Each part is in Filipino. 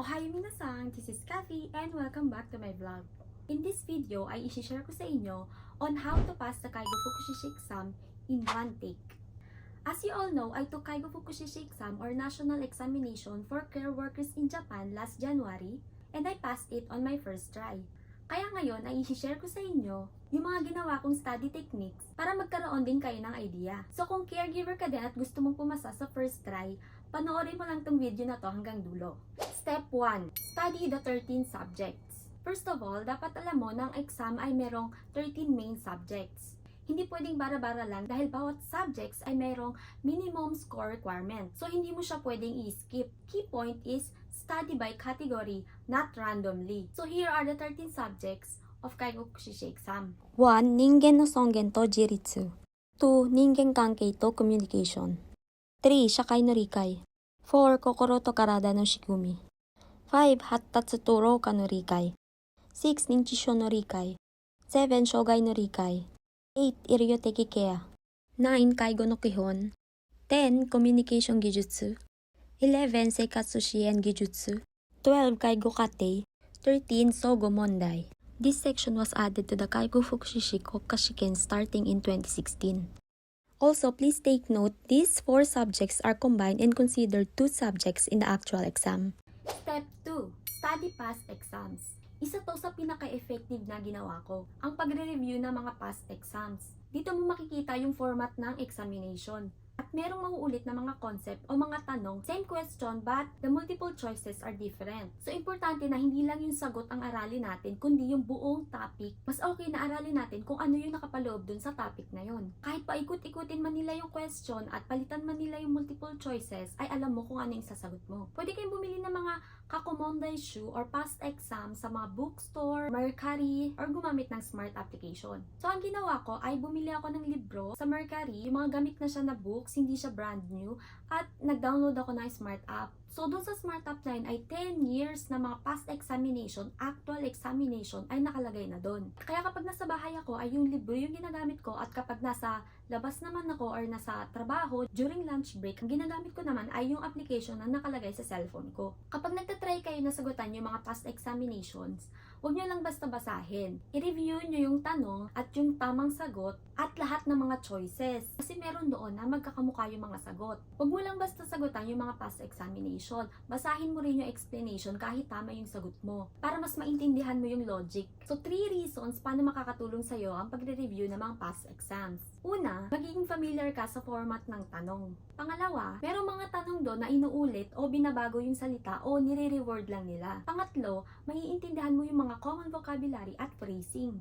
Ohayo minasan, this is Kathy and welcome back to my vlog. In this video ay isi-share ko sa inyo on how to pass the Kaigo Fukushishi exam in one take. As you all know, I took Kaigo Fukushishi exam or national examination for care workers in Japan last January and I passed it on my first try. Kaya ngayon ay isi-share ko sa inyo yung mga ginawa kong study techniques para magkaroon din kayo ng idea. So kung caregiver ka din at gusto mong pumasa sa first try, panoorin mo lang tong video na to hanggang dulo. Step 1. Study the 13 subjects. First of all, dapat alam mo na ang exam ay merong 13 main subjects. Hindi pwedeng bara-bara lang dahil bawat subjects ay merong minimum score requirement. So, hindi mo siya pwedeng i-skip. Key point is study by category, not randomly. So, here are the 13 subjects of Kaigokushi exam. 1. Ningen no Songen to Jiritsu 2. Ningen Kankei to Communication 3. Shakai no Rikai 4. Kokoro to Karada no Shikumi 5. Hattatsuto Roka no Rikai 6. Ninchisho no Rikai 7. Shogai no 8. Iryoteki 9. Kaigo 10. Communication Gijutsu 11. Seikatsu Gijutsu 12. Kaigo 13. Sogo This section was added to the Kaigo Fukushishi Kokashiken starting in 2016. Also, please take note, these four subjects are combined and considered two subjects in the actual exam. Step 2. Study past exams. Isa to sa pinaka-effective na ginawa ko, ang pagre-review ng mga past exams. Dito mo makikita yung format ng examination. At merong mauulit na mga concept o mga tanong, same question but the multiple choices are different. So, importante na hindi lang yung sagot ang aralin natin, kundi yung buong topic. Mas okay na aralin natin kung ano yung nakapaloob dun sa topic na yon. Kahit paikot-ikutin man nila yung question at palitan man nila yung multiple choices, ay alam mo kung ano yung sasagot mo. Pwede kayong bumili ng mga kakumonday shoe or past exam sa mga bookstore, Mercari, or gumamit ng smart application. So, ang ginawa ko ay bumili ako ng libro sa Mercari, yung mga gamit na siya na books, hindi siya brand new, at nag-download ako ng smart app. So, doon sa smart app line ay 10 years na mga past examination, actual examination ay nakalagay na doon. Kaya kapag nasa bahay ako ay yung libro yung ginagamit ko at kapag nasa labas naman ako or nasa trabaho during lunch break, ang ginagamit ko naman ay yung application na nakalagay sa cellphone ko. Kapag nagtatry kayo na sagutan yung mga past examinations, huwag nyo lang basta basahin. I-review nyo yung tanong at yung tamang sagot at lahat ng mga choices. Kasi meron doon na magkakamukha yung mga sagot. Huwag mo lang basta sagutan yung mga past examination. Basahin mo rin yung explanation kahit tama yung sagot mo para mas maintindihan mo yung logic. So, three reasons paano makakatulong sa'yo ang pagre-review ng mga past exams. Una, magiging familiar ka sa format ng tanong. Pangalawa, merong mga tanong doon na inuulit o binabago yung salita o nire-reward lang nila. Pangatlo, maiintindihan mo yung mga common vocabulary at phrasing.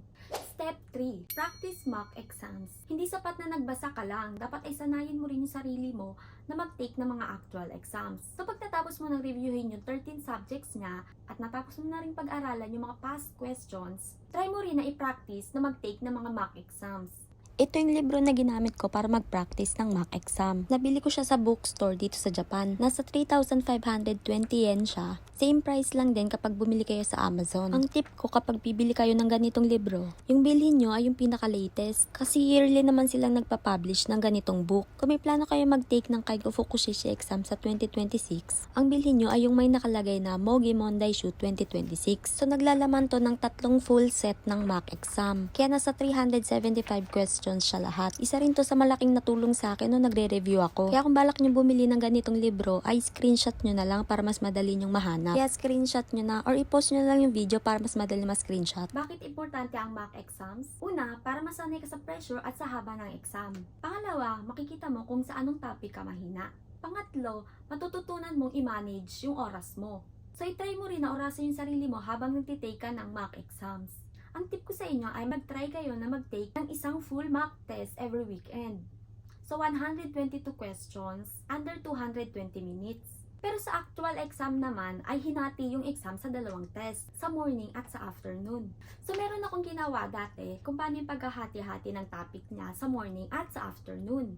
Step 3. Practice mock exams. Hindi sapat na nagbasa ka lang. Dapat ay sanayin mo rin yung sarili mo na mag-take ng mga actual exams. So pagtatapos mo ng reviewin yung 13 subjects niya at natapos mo na rin pag-aralan yung mga past questions, try mo rin na i-practice na mag-take ng mga mock exams. Ito yung libro na ginamit ko para mag-practice ng mock exam. Nabili ko siya sa bookstore dito sa Japan. Nasa 3,520 yen siya. Same price lang din kapag bumili kayo sa Amazon. Ang tip ko kapag bibili kayo ng ganitong libro, yung bilhin nyo ay yung pinaka-latest. Kasi yearly naman silang nagpa-publish ng ganitong book. Kung may plano kayo mag-take ng Kaigo Fukushishi exam sa 2026, ang bilhin nyo ay yung may nakalagay na Mogi Monday Shoot 2026. So naglalaman to ng tatlong full set ng mock exam. Kaya nasa 375 questions siya lahat. Isa rin to sa malaking natulong sa akin nung nagre-review ako. Kaya kung balak nyo bumili ng ganitong libro, ay screenshot nyo na lang para mas madali nyong mahanap. Kaya screenshot nyo na or i-post nyo na lang yung video para mas madali ma-screenshot. Bakit importante ang mock exams? Una, para masanay ka sa pressure at sa haba ng exam. Pangalawa, makikita mo kung sa anong topic ka mahina. Pangatlo, matututunan mong i-manage yung oras mo. So, itry mo rin na orasan yung sarili mo habang nagtitake ka ng mock exams. Ang tip ko sa inyo ay mag-try kayo na mag-take ng isang full mock test every weekend. So, 122 questions under 220 minutes. Pero sa actual exam naman ay hinati yung exam sa dalawang test, sa morning at sa afternoon. So meron akong ginawa dati kung paano yung paghahati-hati ng topic niya sa morning at sa afternoon.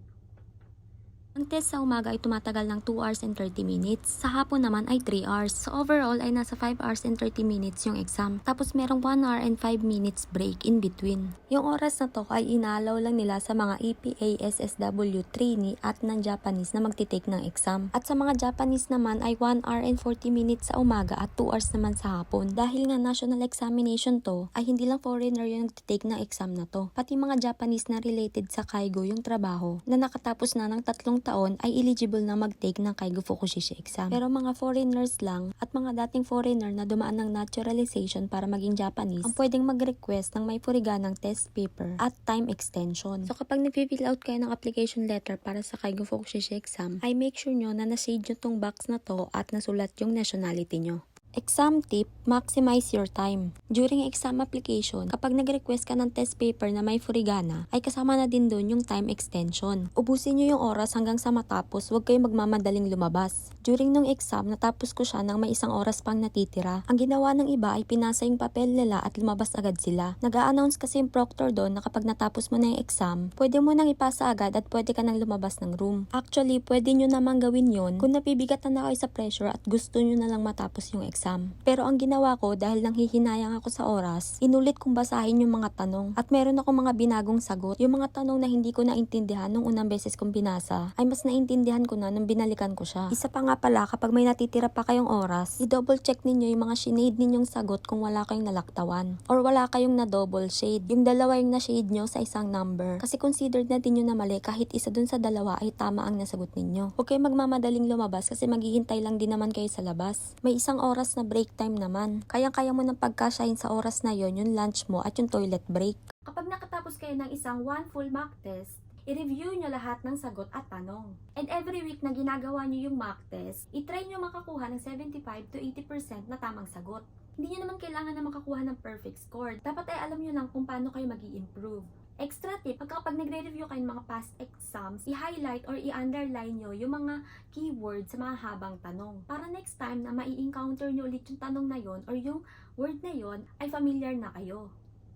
Ang test sa umaga ay tumatagal ng 2 hours and 30 minutes. Sa hapon naman ay 3 hours. So overall ay nasa 5 hours and 30 minutes yung exam. Tapos merong 1 hour and 5 minutes break in between. Yung oras na to ay inaalaw lang nila sa mga EPA SSW trainee at ng Japanese na magtitake ng exam. At sa mga Japanese naman ay 1 hour and 40 minutes sa umaga at 2 hours naman sa hapon. Dahil nga national examination to, ay hindi lang foreigner yung nagtitake ng exam na to. Pati mga Japanese na related sa Kaigo yung trabaho na nakatapos na ng tatlong taon ay eligible na mag-take ng Kaigo Fukushishi exam. Pero mga foreigners lang at mga dating foreigner na dumaan ng naturalization para maging Japanese ang pwedeng mag-request ng may furiganang test paper at time extension. So kapag nag-fill out kayo ng application letter para sa Kaigo Fukushishi exam, ay make sure nyo na na-shade nyo tong box na to at nasulat yung nationality nyo. Exam tip, maximize your time. During exam application, kapag nag-request ka ng test paper na may furigana, ay kasama na din doon yung time extension. Ubusin nyo yung oras hanggang sa matapos, huwag kayong magmamadaling lumabas. During nung exam, natapos ko siya nang may isang oras pang natitira. Ang ginawa ng iba ay pinasa yung papel nila at lumabas agad sila. Nag-a-announce kasi yung proctor doon na kapag natapos mo na yung exam, pwede mo nang ipasa agad at pwede ka nang lumabas ng room. Actually, pwede nyo namang gawin yon kung napibigatan na kayo sa pressure at gusto nyo na lang matapos yung exam. Pero ang ginawa ko dahil nang hihinayang ako sa oras, inulit kong basahin yung mga tanong at meron ako mga binagong sagot. Yung mga tanong na hindi ko naintindihan nung unang beses kong binasa ay mas naintindihan ko na nung binalikan ko siya. Isa pa nga pala kapag may natitira pa kayong oras, i-double check ninyo yung mga shinade ninyong sagot kung wala kayong nalaktawan or wala kayong na double shade. Yung dalawa yung na-shade nyo sa isang number. Kasi considered na din nyo na mali kahit isa dun sa dalawa ay tama ang nasagot ninyo. Huwag kayong magmamadaling lumabas kasi maghihintay lang din naman kayo sa labas. May isang oras na break time naman. Kayang-kaya mo ng pagkasyahin sa oras na yon yung lunch mo at yung toilet break. Kapag nakatapos kayo ng isang one full mock test, i-review nyo lahat ng sagot at tanong. And every week na ginagawa nyo yung mock test, i-try nyo makakuha ng 75 to 80% na tamang sagot. Hindi nyo naman kailangan na makakuha ng perfect score. Dapat ay alam nyo lang kung paano kayo mag improve Extra tip, pag kapag nagre-review kayo ng mga past exams, i-highlight or i-underline nyo yung mga keywords sa mga habang tanong. Para next time na mai-encounter nyo ulit yung tanong na yon or yung word na yon ay familiar na kayo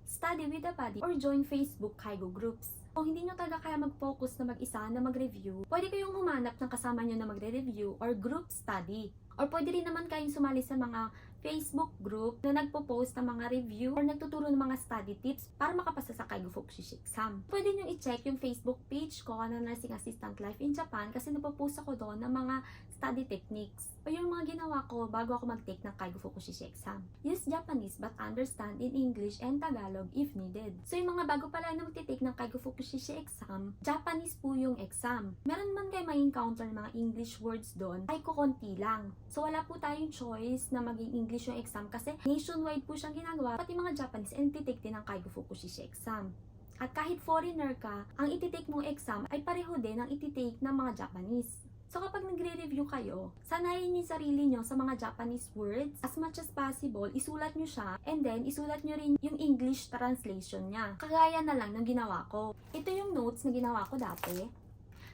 study with a buddy, or join Facebook Kaigo groups. Kung hindi nyo talaga kaya mag-focus na mag-isa na mag-review, pwede kayong humanap ng kasama nyo na magre-review or group study. Or pwede rin naman kayong sumali sa mga Facebook group na nagpo-post ng mga review or nagtuturo ng mga study tips para makapasa sa Kaigo Fukushi exam. Pwede nyo i-check yung Facebook page ko na Nursing Assistant Life in Japan kasi nagpo-post ako doon ng mga study techniques o yung mga ginawa ko bago ako mag-take ng Kaigo Fukushi exam. Use Japanese but understand in English and Tagalog if needed. So yung mga bago pala na magte-take ng Kaigo Fukushi exam, Japanese po yung exam. Meron man kayo may encounter ng mga English words doon, ay kukonti lang. So wala po tayong choice na maging English yung exam kasi nationwide po siyang ginagawa pati mga Japanese and titake din ng Kaigo Fukushi exam. At kahit foreigner ka, ang ititake mong exam ay pareho din ang ititake ng mga Japanese. So kapag nagre-review kayo, sanayin niyo sarili niyo sa mga Japanese words. As much as possible, isulat niyo siya and then isulat niyo rin yung English translation niya. Kagaya na lang ng ginawa ko. Ito yung notes na ginawa ko dati.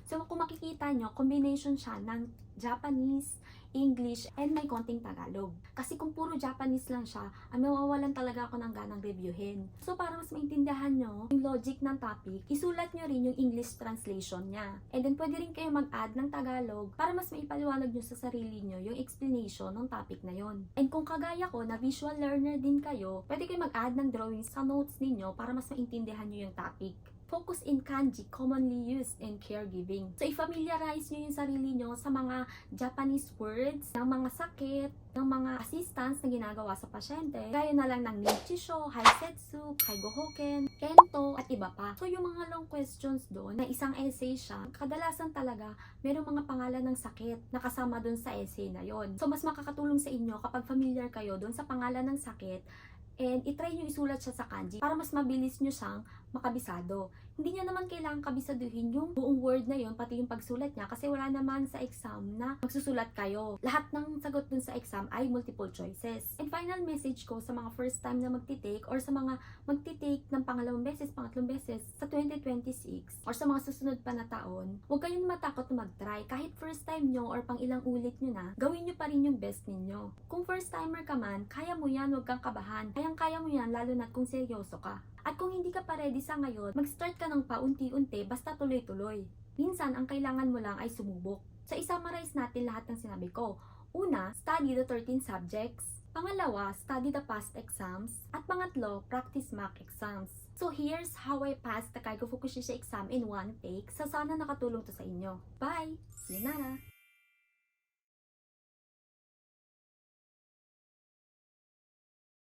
So kung makikita nyo, combination siya ng Japanese, English, and may konting Tagalog. Kasi kung puro Japanese lang siya, ay mawawalan talaga ako ng ganang reviewin. So para mas maintindihan nyo yung logic ng topic, isulat nyo rin yung English translation niya. And then pwede rin kayo mag-add ng Tagalog para mas maipaliwanag nyo sa sarili nyo yung explanation ng topic na yon. And kung kagaya ko na visual learner din kayo, pwede kayo mag-add ng drawings sa notes ninyo para mas maintindihan nyo yung topic focus in kanji commonly used in caregiving. So, i-familiarize nyo yung sarili nyo sa mga Japanese words, ng mga sakit, ng mga assistance na ginagawa sa pasyente. Gaya na lang ng Nichisho, Haisetsu, Kaigohoken, Kento, at iba pa. So, yung mga long questions doon, na isang essay siya, kadalasan talaga, merong mga pangalan ng sakit na kasama doon sa essay na yon. So, mas makakatulong sa inyo kapag familiar kayo doon sa pangalan ng sakit and itry nyo isulat siya sa kanji para mas mabilis nyo siyang makabisado. Hindi nyo naman kailangan kabisaduhin yung buong word na yon pati yung pagsulat niya kasi wala naman sa exam na magsusulat kayo. Lahat ng sagot dun sa exam ay multiple choices. And final message ko sa mga first time na magtitake or sa mga magtitake ng pangalawang beses, pangatlong beses sa 2026 or sa mga susunod pa na taon, huwag kayong matakot na mag-try. Kahit first time nyo or pang ilang ulit nyo na, gawin nyo pa rin yung best ninyo. Kung first timer ka man, kaya mo yan, huwag kang kabahan. Kayang-kaya mo yan, lalo na kung seryoso ka. At kung hindi ka pa ready sa ngayon, mag-start ka ng paunti-unti basta tuloy-tuloy. Minsan, ang kailangan mo lang ay sumubok. So, isummarize natin lahat ng sinabi ko. Una, study the 13 subjects. Pangalawa, study the past exams. At pangatlo, practice mock exams. So here's how I passed the Kaigo Fukushima exam in one take. So sana nakatulong to sa inyo. Bye! See you nara!